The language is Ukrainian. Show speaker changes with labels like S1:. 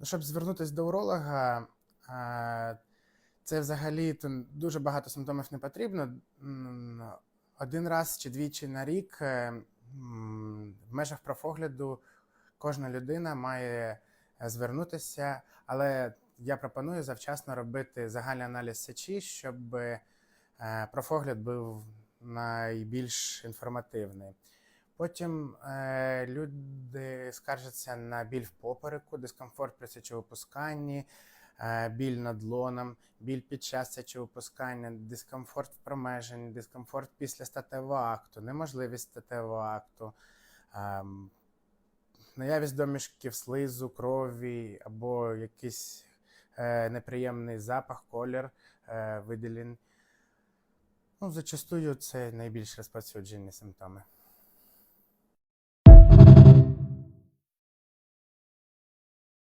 S1: Ну, щоб звернутися до уролога, е, це взагалі дуже багато симптомів не потрібно. Один раз чи двічі на рік е, в межах профогляду кожна людина має звернутися, але я пропоную завчасно робити загальний аналіз сечі, щоб е, профогляд був найбільш інформативний. Потім е, люди скаржаться на біль в попереку, дискомфорт при сечовипусканні, е, біль над лоном, біль під час сечовипускання, дискомфорт в промеженні, дискомфорт після статевого акту, неможливість статевого акту, ем, наявність домішків слизу, крові або якийсь е, неприємний запах, колір е, виділень. Ну, зачастую це найбільш розповсюджені симптоми.